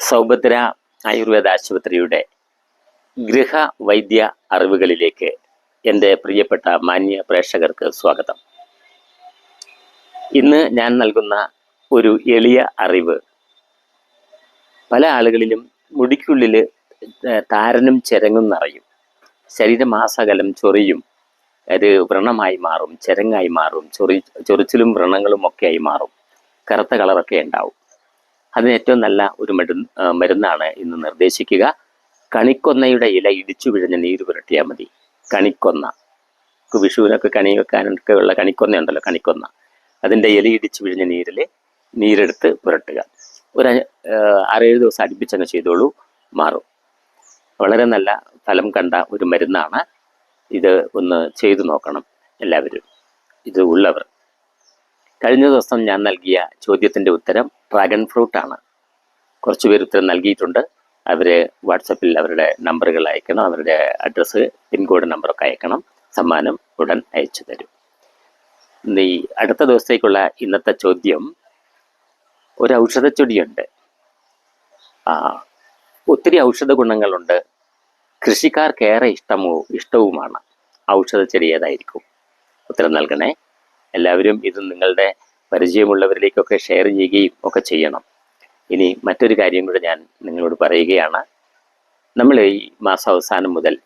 സൗഭദ്ര ആയുർവേദ ആശുപത്രിയുടെ ഗൃഹ വൈദ്യ അറിവുകളിലേക്ക് എന്റെ പ്രിയപ്പെട്ട മാന്യ പ്രേക്ഷകർക്ക് സ്വാഗതം. ഇന്ന് ഞാൻ നൽകുന്ന ഒരു എളിയ അറിവ്. പല ആളുകളിലും മുടിക്കുള്ളിൽ താരനും ചെരങ്ങും നിറയും. ശരീരമാസകലം ചൊറിയും. അത് വ്രണമായി മാറും ചെരങ്ങായി മാറും ചൊറി ചൊറിച്ചിലും വ്രണങ്ങളും ഒക്കെ ആയി മാറും. കറുത്ത കളറൊക്കെ ഉണ്ടാവും. അതിന് ഏറ്റവും നല്ല ഒരു മരുന്ന് മരുന്നാണ് ഇന്ന് നിർദ്ദേശിക്കുക. കണിക്കൊന്നയുടെ ഇല ഇടിച്ചു പിഴിഞ്ഞ് നീര് പുരട്ടിയാൽ മതി. കണിക്കൊന്ന. വിഷുവിനൊക്കെ കണി വെക്കാനൊക്കെ ഉള്ള കണിക്കൊന്ന ഉണ്ടല്ലോ കണിക്കൊന്ന. അതിന്റെ ഇല ഇടിച്ചു പിഴിഞ്ഞ നീരിൽ നീരെടുത്ത് പുരട്ടുക. ഒരു ആറേഴ് ദിവസം അടുപ്പിച്ചങ്ങ് ചെയ്തോളൂ മാറും. വളരെ നല്ല ഫലം കണ്ട ഒരു മരുന്നാണ്. ഇത് ഒന്ന് ചെയ്തു നോക്കണം എല്ലാവരും. ഇത് ഉള്ളവർ. കഴിഞ്ഞ ദിവസം ഞാൻ നൽകിയ ചോദ്യത്തിന്റെ ഉത്തരം ഡ്രാഗൺ ഫ്രൂട്ട് ആണ്. കുറച്ച് പേര് ഉത്തരം നൽകിയിട്ടുണ്ട്. അവർ വാട്സപ്പിൽ അവരുടെ നമ്പറുകൾ അയക്കണം. അവരുടെ അഡ്രസ്സ് പിൻകോഡ് നമ്പറൊക്കെ അയക്കണം. സമ്മാനം ഉടൻ അയച്ചു തരും. ഈ അടുത്ത ദിവസത്തേക്കുള്ള ഇന്നത്തെ ചോദ്യം ഒരു ഔഷധച്ചെടിയുണ്ട് ആ, ഒത്തിരി ഔഷധ ഗുണങ്ങളുണ്ട്. കൃഷിക്കാർക്ക് ഇഷ്ടമോ ഇഷ്ടവുമാണ് ഔഷധ ചെടി ഏതായിരിക്കും? ഉത്തരം നൽകണേ. എല്ലാവരും ഇത് നിങ്ങളുടെ പരിചയമുള്ളവരിലേക്കൊക്കെ ഷെയർ ചെയ്യുകയും ഒക്കെ ചെയ്യണം. ഇനി മറ്റൊരു കാര്യം കൂടെ ഞാൻ നിങ്ങളോട് പറയുകയാണ്. നമ്മൾ ഈ മാസാവസാനം മുതൽ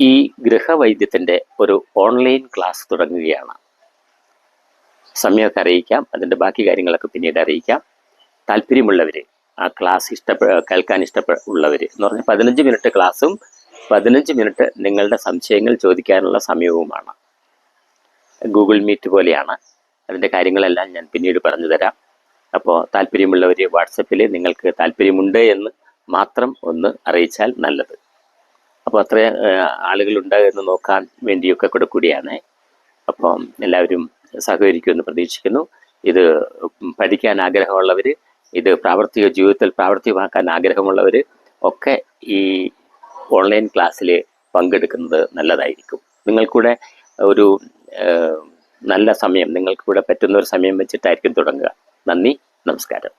ഈ ഗൃഹവൈദ്യത്തിന്റെ ഒരു ഓൺലൈൻ ക്ലാസ് തുടങ്ങുകയാണ്. സമയമൊക്കെ അറിയിക്കാം അതിന്റെ ബാക്കി കാര്യങ്ങളൊക്കെ പിന്നീട് അറിയിക്കാം. താല്പര്യമുള്ളവർ ആ ക്ലാസ് ഇഷ്ടപ്പെ കേൾക്കാൻ ഇഷ്ടപ്പെ ഉള്ളവർ എന്ന് പറഞ്ഞാൽ പതിനഞ്ച് മിനിറ്റ് ക്ലാസ്സും പതിനഞ്ച് മിനിറ്റ് നിങ്ങളുടെ സംശയങ്ങൾ ചോദിക്കാനുള്ള സമയവുമാണ്. ഗൂഗിൾ മീറ്റ് പോലെയാണ്. അതിന്റെ കാര്യങ്ങളെല്ലാം ഞാൻ പിന്നീട് പറഞ്ഞു തരാം. അപ്പോൾ താല്പര്യമുള്ളവർ വാട്സപ്പിൽ നിങ്ങൾക്ക് താല്പര്യമുണ്ട് എന്ന് മാത്രം ഒന്ന് അറിയിച്ചാൽ നല്ലത്. അപ്പോൾ അത്ര ആളുകളുണ്ട് എന്ന് നോക്കാൻ വേണ്ടിയൊക്കെ കൂടെ കൂടിയാണ്. അപ്പം എല്ലാവരും സഹകരിക്കുമെന്ന് പ്രതീക്ഷിക്കുന്നു. ഇത് പഠിക്കാൻ ആഗ്രഹമുള്ളവർ ഇത് പ്രാവർത്തിക ജീവിതത്തിൽ പ്രാവർത്തികമാക്കാൻ ആഗ്രഹമുള്ളവർ ഒക്കെ ഈ ഓൺലൈൻ ക്ലാസ്സിൽ പങ്കെടുക്കുന്നത് നല്ലതായിരിക്കും. നിങ്ങൾക്കൂടെ ഒരു നല്ല സമയം നിങ്ങൾക്കിവിടെ പറ്റുന്ന ഒരു സമയം വെച്ചിട്ടായിരിക്കും തുടങ്ങുക. നന്ദി നമസ്കാരം.